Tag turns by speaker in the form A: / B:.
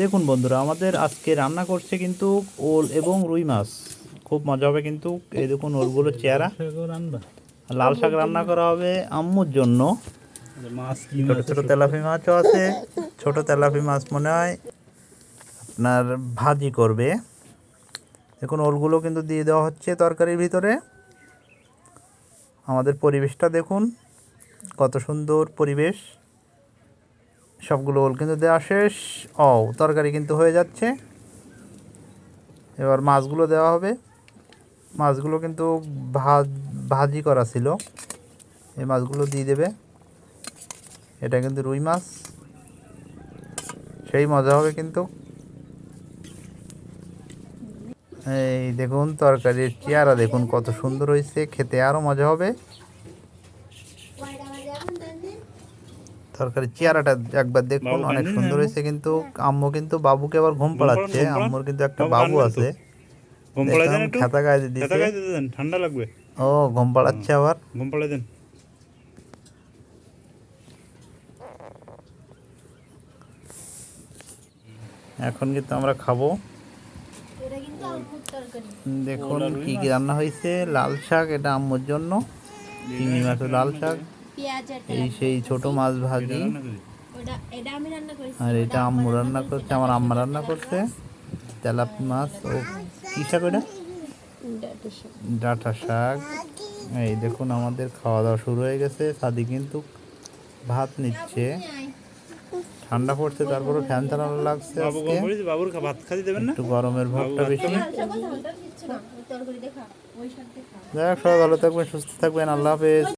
A: দেখুন বন্ধুরা আমাদের আজকে রান্না করছে কিন্তু ওল এবং রুই মাছ। খুব মজা হবে কিন্তু। এই দেখুন ওলগুলো চেহারা। লাল শাক রান্না করা হবে আম্মুর জন্য। ছোট ছোট তেলাপি মাছও আছে। ছোট তেলাপি মাছ মনে হয় আপনার ভাজি করবে। দেখুন ওলগুলো কিন্তু দিয়ে দেওয়া হচ্ছে তরকারির ভিতরে। আমাদের পরিবেশটা দেখুন কত সুন্দর পরিবেশ। সবগুলো ওল কিন্তু দেওয়া শেষ। ও তরকারি কিন্তু হয়ে যাচ্ছে। এবার মাছগুলো দেওয়া হবে। মাছগুলো কিন্তু ভাজ, ভাজি করা ছিল। এই মাছগুলো দিয়ে দেবে। এটা কিন্তু রুই মাছ। সেই মজা হবে কিন্তু। এই দেখুন, তরকারির চেয়ারা দেখুন কত সুন্দর হয়েছে। খেতে আরও মজা হবে। তরকারির চেয়ারাটা একবার দেখুন অনেক সুন্দর হয়েছে কিন্তু আম্মু কিন্তু বাবুকে আবার ঘুম পাড়াচ্ছে আম্মুর কিন্তু একটা
B: বাবু?
A: আছে।
B: ঘুম পাড়াই দেন
A: খাতা গায়ে দিচ্ছে
B: ঠান্ডা লাগবে।
A: ও ঘুম পাড়াচ্ছে আবার।
B: ঘুম পাড়াই দেন।
A: এখন কিন্তু আমরা খাব।
C: এটা কিন্তু আলুর তরকারি।
A: দেখুন কি কি রান্না হয়েছে লাল শাক এটা আম্মুর জন্য। চিংড়ি মাছের লাল শাক।
C: পেঁয়াজ আর
A: এই সেই ছোট মাছ ভাজি।
B: রান্না করি।
C: ওটা এটা আমি রান্না করেছি
A: আর এটা আম্মু রান্না করছে আমার আম্মা রান্না করছে। তেলাপি মাছ ও কি শাক ওটা? ডাঁটা শাক। এই দেখুন আমাদের খাওয়া দাওয়া শুরু হয়ে গেছে। সাদি কিন্তু ভাত নিচ্ছে। ঠান্ডা পড়ছে তারপরে ফ্যান চালানো লাগছে আজকে।
B: ঘুম পড়েছে বাবুর খা- ভাত খাতে দেবেন না?
A: একটু গরমের ভাবটা বেশি।
C: তরকারি দেখা ওই শাক দেখা
A: যাই হোক সবাই ভালো থাকবেন সুস্থ থাকবেন। আল্লাহ হাফেজ।